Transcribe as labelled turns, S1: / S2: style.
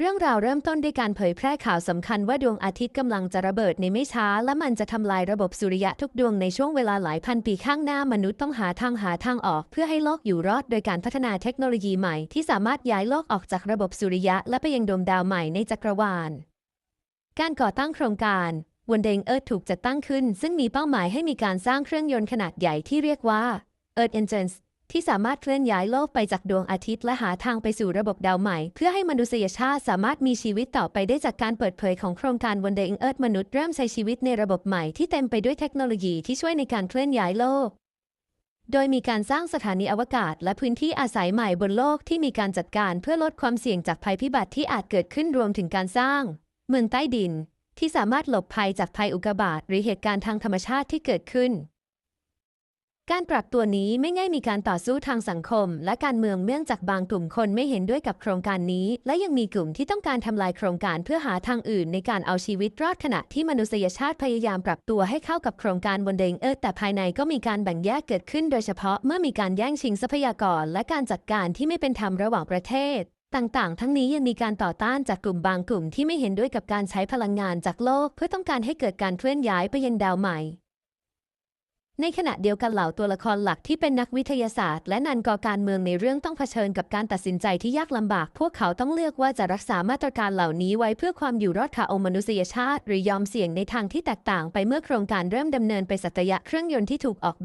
S1: เรื่องราวเริ่มต้นด้วยการเผยแพร่ข่าวสำคัญว่าดวงอาทิตย์กำลังจะระเบิดในไม่ช้า และมันจะทำลายระบบสุริยะทุกดวงในช่วงเวลาหลายพันปีข้างหน้ามนุษย์ต้องหาทางหาทางออก เพื่อให้โลกอยู่รอดโดยการพัฒนาเทคโนโลยีใหม่ที่สามารถย้ายโลกออกจากระบบสุริยะ และไปยังดวงดาวใหม่ในจักรวาล การก่อตั้งโครงการ วันเดงเอิร์ธถูกจัดตั้งขึ้น ซึ่งมีเป้าหมายให้มีการสร้างเครื่องยนต์ขนาดใหญ่ที่เรียกว่า Earth Engines ที่สามารถเคลื่อนย้ายโลกไปจากดวงอาทิตย์และหาทางไปสู่ระบบดาวใหม่ เพื่อให้มนุษยชาติสามารถมีชีวิตต่อไปได้จากการเปิดเผยของโครงการวันเดงเอิร์ธมนุษย์เริ่มใช้ชีวิตในระบบใหม่ที่เต็มไปด้วยเทคโนโลยีที่ช่วยในการเคลื่อนย้ายโลก โดยมีการสร้างสถานีอวกาศ และพื้นที่อาศัยใหม่บนโลกที่มีการจัดการเพื่อลดความเสี่ยงจากภัยพิบัติที่อาจเกิดขึ้นรวมถึงการสร้าง เมืองใต้ดิน ที่สามารถหลบภัยจากภัยอุกกาบาตหรือเหตุการณ์ทางธรรมชาติที่เกิดขึ้น การปรับตัวนี้ไม่ง่ายมีการต่อสู้ทางสังคม และการเมืองเนื่องจากบางกลุ่มคนไม่เห็นด้วยกับโครงการนี้ และยังมีกลุ่มที่ต้องการทำลายโครงการเพื่อหาทางอื่นในการเอาชีวิตรอดขณะที่มนุษยชาติพยายามปรับตัวให้เข้ากับโครงการบนเดงเอิร์ธแต่ภายในก็มีการแบ่งแยกเกิดขึ้น โดยเฉพาะเมื่อมีการแย่งชิงทรัพยากร และการจัดการที่ไม่เป็นธรรมระหว่างประเทศ ต่างๆ ทั้งนี้ยังมีการต่อต้านจากกลุ่มบางกลุ่มที่ไม่เห็นด้วยกับการใช้พลังงานจากโลก เพื่อต้องการให้เกิดการเคลื่อนย้ายไปยังดาวใหม่ ในขณะเดียวกันเหล่าตัวละครหลักที่เป็นนักวิทยาศาสตร์ และนันกอการเมืองในเรื่องต้องเผชิญกับการตัดสินใจที่ยากลำบาก พวกเขาต้องเลือกว่าจะรักษามาตรการเหล่านี้ไว้เพื่อความอยู่รอดของมนุษยชาติ หรือยอมเสี่ยงในทางที่แตกต่างไปเมื่อโครงการเริ่มดำเนินไปสัตยะเครื่องยนต์ที่ถูกออก